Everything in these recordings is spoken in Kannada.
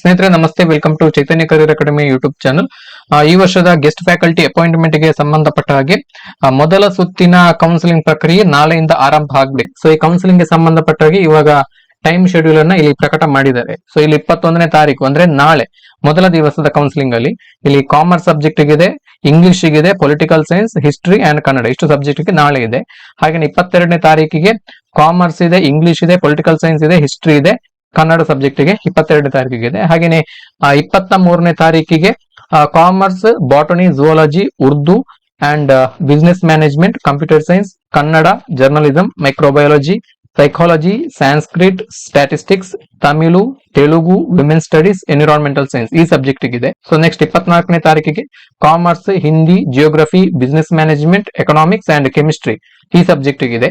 ಸ್ನೇಹಿತರೆ, ನಮಸ್ತೆ. Welcome to Chaitanya career academy YouTube channel ಈ ವರ್ಷದ ಗೆಸ್ಟ್ ಫ್ಯಾಕಲ್ಟಿ ಅಪಾಯಿಂಟ್ಮೆಂಟ್ಗೆ ಸಂಬಂಧಪಟ್ಟ ಹಾಗೆ ಮೊದಲ ಸುತ್ತಿನ ಕೌನ್ಸಿಲಿಂಗ್ ಪ್ರಕ್ರಿಯೆ ನಾಳೆಯಿಂದ ಆರಂಭ ಆಗ್ಬೇಕು. ಸೊ ಈ ಕೌನ್ಸಿಲಿಂಗ್ಗೆ ಸಂಬಂಧಪಟ್ಟ ಹಾಗೆ ಇವಾಗ ಟೈಮ್ ಶೆಡ್ಯೂಲ್ ಅನ್ನ ಇಲ್ಲಿ ಪ್ರಕಟ ಮಾಡಿದ್ದಾರೆ. ಸೊ ಇಲ್ಲಿ ಇಪ್ಪತ್ತೊಂದನೇ ತಾರೀಕು, ಅಂದ್ರೆ ನಾಳೆ, ಮೊದಲ ದಿವಸದ ಕೌನ್ಸಿಲಿಂಗ್ ಅಲ್ಲಿ, ಇಲ್ಲಿ ಕಾಮರ್ಸ್ ಸಬ್ಜೆಕ್ಟ್ ಇದೆ ಇಂಗ್ಲಿಷ್ ಇದೆ political science history and Kannada ಇಷ್ಟು ಸಬ್ಜೆಕ್ಟ್ಗೆ ನಾಳೆ ಇದೆ. ಹಾಗೆ ಇಪ್ಪತ್ತೆರಡನೇ ತಾರೀಕಿಗೆ ಕಾಮರ್ಸ್ ಇದೆ ಇಂಗ್ಲಿಷ್ ಇದೆ ಪೊಲಿಟಿಕಲ್ ಸೈನ್ಸ್ ಇದೆ ಹಿಸ್ಟ್ರಿ ಇದೆ ಕನ್ನಡ ಸಬ್ಜೆಕ್ಟ್ಗೆ ಇಪ್ಪತ್ತೆರಡನೇ ತಾರೀಕಿಗೆ ಇದೆ ಹಾಗೇನೆ ಇಪ್ಪತ್ತ ಮೂರನೇ ತಾರೀಕಿಗೆ commerce botany zoology Urdu and business management computer science Kannada journalism microbiology psychology Sanskrit statistics Tamil, Telugu women studies environmental science ಈ ಸಬ್ಜೆಕ್ಟ್ ಇದೆ ಸೊ ನೆಕ್ಸ್ಟ್ ಇಪ್ಪತ್ನಾಲ್ಕನೇ ತಾರೀಕಿಗೆ commerce Hindi geography business management economics and chemistry ಈ ಸಬ್ಜೆಕ್ಟ್ ಇದೆ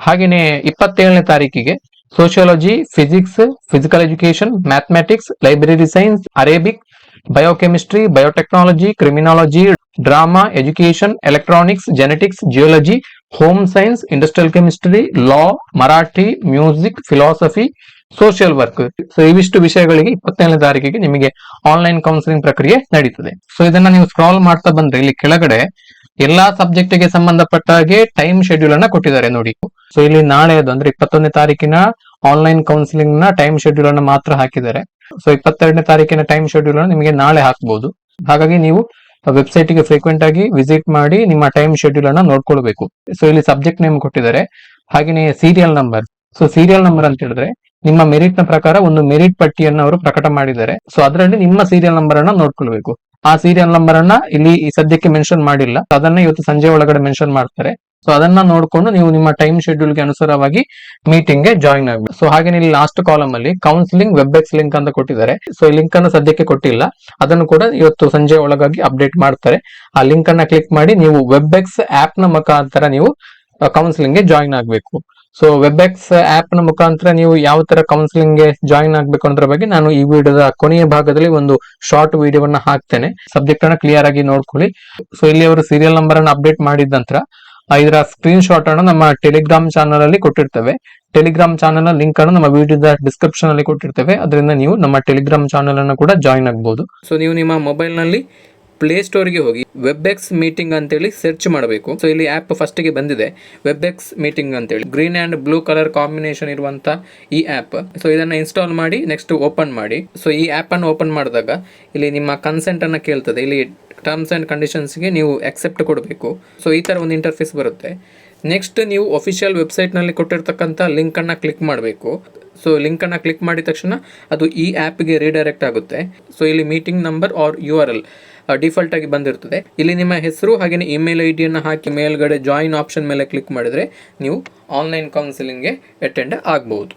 ಹಾಗೇನೆ, ಇಪ್ಪತ್ತೇಳನೇ ತಾರೀಕಿಗೆ sociology physics physical education mathematics library science Arabic biochemistry biotechnology criminology drama education electronics genetics geology home science industrial chemistry law Marathi music philosophy social work so ಇವಿಷ್ಟು ವಿಷಯಗಳಿಗೆ ಇಪ್ಪತ್ತೇಳನೇ ತಾರೀಕಿಗೆ ನಿಮಗೆ ಆನ್ಲೈನ್ ಕೌನ್ಸಿಲಿಂಗ್ ಪ್ರಕ್ರಿಯೆ ನಡೀತದೆ. ಸೊ ಇದನ್ನ ನೀವು ಸ್ಕ್ರಾಲ್ ಮಾಡ್ತಾ ಬಂದ್ರೆ ಇಲ್ಲಿ ಕೆಳಗಡೆ ಎಲ್ಲಾ ಸಬ್ಜೆಕ್ಟ್ಗೆ ಸಂಬಂಧಪಟ್ಟ ಹಾಗೆ ಟೈಮ್ ಶೆಡ್ಯೂಲ್ ಅನ್ನ ಕೊಟ್ಟಿದ್ದಾರೆ ನೋಡಿ. ಸೊ ಇಲ್ಲಿ ನಾಳೆ ಅಂದ್ರೆ ಇಪ್ಪತ್ತೊಂದನೇ ತಾರೀಕಿನ ಆನ್ಲೈನ್ ಕೌನ್ಸಿಲಿಂಗ್ನ ಟೈಮ್ ಶೆಡ್ಯೂಲ್ ಅನ್ನ ಮಾತ್ರ ಹಾಕಿದ್ದಾರೆ. ಸೊ ಇಪ್ಪತ್ತೆರಡನೇ ತಾರೀಕಿನ ಟೈಮ್ ಶೆಡ್ಯೂಲ್ ಅನ್ನು ನಿಮಗೆ ನಾಳೆ ಹಾಕಬಹುದು ಹಾಗಾಗಿ ನೀವು ವೆಬ್ಸೈಟ್ಗೆ ಫ್ರೀಕ್ವೆಂಟ್ ಆಗಿ ವಿಸಿಟ್ ಮಾಡಿ ನಿಮ್ಮ ಟೈಮ್ ಶೆಡ್ಯೂಲ್ ಅನ್ನ ನೋಡ್ಕೊಳ್ಬೇಕು. ಸೊ ಇಲ್ಲಿ ಸಬ್ಜೆಕ್ಟ್ ನೇಮ್ ಕೊಟ್ಟಿದ್ದಾರೆ. ಹಾಗೆಯೇ serial number so serial number ಅಂತ ಹೇಳಿದ್ರೆ ನಿಮ್ಮ ಮೆರಿಟ್ನ ಪ್ರಕಾರ ಒಂದು ಮೆರಿಟ್ ಪಟ್ಟಿಯನ್ನು ಅವರು ಪ್ರಕಟ ಮಾಡಿದ್ದಾರೆ. ಸೊ ಅದರಲ್ಲಿ ನಿಮ್ಮ ಸೀರಿಯಲ್ ನಂಬರ್ ಅನ್ನ ನೋಡ್ಕೊಳ್ಬೇಕು. ಆ ಸೀರಿಯಲ್ ನಂಬರ್ ಅನ್ನ ಇಲ್ಲಿ ಸದ್ಯಕ್ಕೆ ಮೆನ್ಷನ್ ಮಾಡಿಲ್ಲ. ಅದನ್ನ ಇವತ್ತು ಸಂಜೆ ಒಳಗಡೆ ಮೆನ್ಷನ್ ಮಾಡ್ತಾರೆ. ಸೊ ಅದನ್ನ ನೋಡ್ಕೊಂಡು ನೀವು ನಿಮ್ಮ ಟೈಮ್ ಶೆಡ್ಯೂಲ್ಗೆ ಅನುಸಾರವಾಗಿ ಮೀಟಿಂಗ್ಗೆ ಜಾಯಿನ್ ಆಗಬೇಕು. ಸೊ ಹಾಗೆ ಇಲ್ಲಿ ಲಾಸ್ಟ್ ಕಾಲಮ್ ಅಲ್ಲಿ ಕೌನ್ಸಿಲಿಂಗ್ ವೆಬ್ ಎಕ್ಸ್ ಲಿಂಕ್ ಅಂತ ಕೊಟ್ಟಿದ್ದಾರೆ. ಸೊ ಈ ಲಿಂಕ್ ಅನ್ನು ಸದ್ಯಕ್ಕೆ ಕೊಟ್ಟಿಲ್ಲ. ಅದನ್ನು ಕೂಡ ಇವತ್ತು ಸಂಜೆ ಒಳಗಾಗಿ ಅಪ್ಡೇಟ್ ಮಾಡ್ತಾರೆ. ಆ ಲಿಂಕ್ ಅನ್ನ ಕ್ಲಿಕ್ ಮಾಡಿ ನೀವು ವೆಬ್ ಎಕ್ಸ್ ಆಪ್ನ ಮುಖಾಂತರ ನೀವು ಕೌನ್ಸಿಲಿಂಗ್ಗೆ ಜಾಯಿನ್ ಆಗಬೇಕು. ಸೊ ವೆಬ್ ಎಕ್ಸ್ ಆಪ್ನ ಮುಖಾಂತರ ನೀವು ಯಾವ ತರ ಕೌನ್ಸಿಲಿಂಗ್ಗೆ ಜಾಯಿನ್ ಆಗ್ಬೇಕು ಅನ್ನೋದ್ರ ಬಗ್ಗೆ ನಾನು ಈ ವಿಡಿಯೋದ ಕೊನೆಯ ಭಾಗದಲ್ಲಿ ಒಂದು ಶಾರ್ಟ್ ವಿಡಿಯೋವನ್ನ ಹಾಕ್ತೇನೆ. ಸಬ್ಜೆಕ್ಟ್ ಅನ್ನ ಕ್ಲಿಯರ್ ಆಗಿ ನೋಡ್ಕೊಳ್ಳಿ. ಸೊ ಇಲ್ಲಿ ಅವರು ಸೀರಿಯಲ್ ನಂಬರ್ ಅನ್ನು ಅಪ್ಡೇಟ್ ಮಾಡಿದ ನಂತರ, ಇದರ ಸ್ಕ್ರೀನ್ ಶಾಟ್ ಅನ್ನು ನಮ್ಮ ಟೆಲಿಗ್ರಾಮ್ ಚಾನಲ್ ಅಲ್ಲಿ ಕೊಟ್ಟಿರ್ತೇವೆ. ಟೆಲಿಗ್ರಾಮ್ ಚಾನಲ್ ಲಿಂಕ್ ಅನ್ನು ನಮ್ಮ ವಿಡಿಯೋದ ಡಿಸ್ಕ್ರಿಪ್ಷನ್ ಅಲ್ಲಿ ಕೊಟ್ಟಿರ್ತೇವೆ. ಅದರಿಂದ ನೀವು ನಮ್ಮ ಟೆಲಿಗ್ರಾಮ್ ಚಾನಲ್ ಅನ್ನು ಕೂಡ ಜಾಯಿನ್ ಆಗಬಹುದು ಸೊ ನೀವು ನಿಮ್ಮ ಮೊಬೈಲ್ನಲ್ಲಿ ಪ್ಲೇ ಸ್ಟೋರ್ಗೆ ಹೋಗಿ ವೆಬ್ ಎಕ್ಸ್ ಮೀಟಿಂಗ್ ಅಂತೇಳಿ ಸರ್ಚ್ ಮಾಡಬೇಕು. ಸೊ, ಇಲ್ಲಿ ಆ್ಯಪ್ ಫಸ್ಟಿಗೆ ಬಂದಿದೆ. ವೆಬ್ ಎಕ್ಸ್ ಮೀಟಿಂಗ್ ಅಂತೇಳಿ. Green and blue colour combination ಇರುವಂಥ ಈ ಆ್ಯಪ್. ಸೊ, ಇದನ್ನು ಇನ್ಸ್ಟಾಲ್ ಮಾಡಿ, ನೆಕ್ಸ್ಟ್ ಓಪನ್ ಮಾಡಿ. ಸೊ, ಈ ಆ್ಯಪನ್ನು ಓಪನ್ ಮಾಡಿದಾಗ ಇಲ್ಲಿ ನಿಮ್ಮ ಕನ್ಸೆಂಟನ್ನು ಕೇಳ್ತದೆ. ಇಲ್ಲಿ ಟರ್ಮ್ಸ್ ಆ್ಯಂಡ್ ಕಂಡೀಷನ್ಸ್ಗೆ ನೀವು ಅಕ್ಸೆಪ್ಟ್ ಕೊಡಬೇಕು. ಸೊ, ಈ ಥರ ಒಂದು ಇಂಟರ್ಫೇಸ್ ಬರುತ್ತೆ. ನೆಕ್ಸ್ಟ್ ನೀವು ಅಫಿಷಿಯಲ್ ವೆಬ್ಸೈಟ್ನಲ್ಲಿ ಕೊಟ್ಟಿರ್ತಕ್ಕಂಥ ಲಿಂಕನ್ನು ಕ್ಲಿಕ್ ಮಾಡಬೇಕು. ಸೊ ಲಿಂಕನ್ನು ಕ್ಲಿಕ್ ಮಾಡಿದ ತಕ್ಷಣ ಅದು ಈ ಆ್ಯಪ್ಗೆ ರೀಡೈರೆಕ್ಟ್ ಆಗುತ್ತೆ. ಸೊ ಇಲ್ಲಿ meeting number or U R L default ಆಗಿ ಬಂದಿರ್ತದೆ. ಇಲ್ಲಿ ನಿಮ್ಮ ಹೆಸರು ಹಾಗೆಯೇ ಇಮೇಲ್ ಐ ಡಿಯನ್ನು ಹಾಕಿ ಮೇಲ್ಗಡೆ ಜಾಯಿನ್ ಆಪ್ಷನ್ ಮೇಲೆ ಕ್ಲಿಕ್ ಮಾಡಿದರೆ ನೀವು ಆನ್ಲೈನ್ ಕೌನ್ಸಿಲಿಂಗ್ಗೆ ಅಟೆಂಡ್ ಆಗ್ಬೋದು.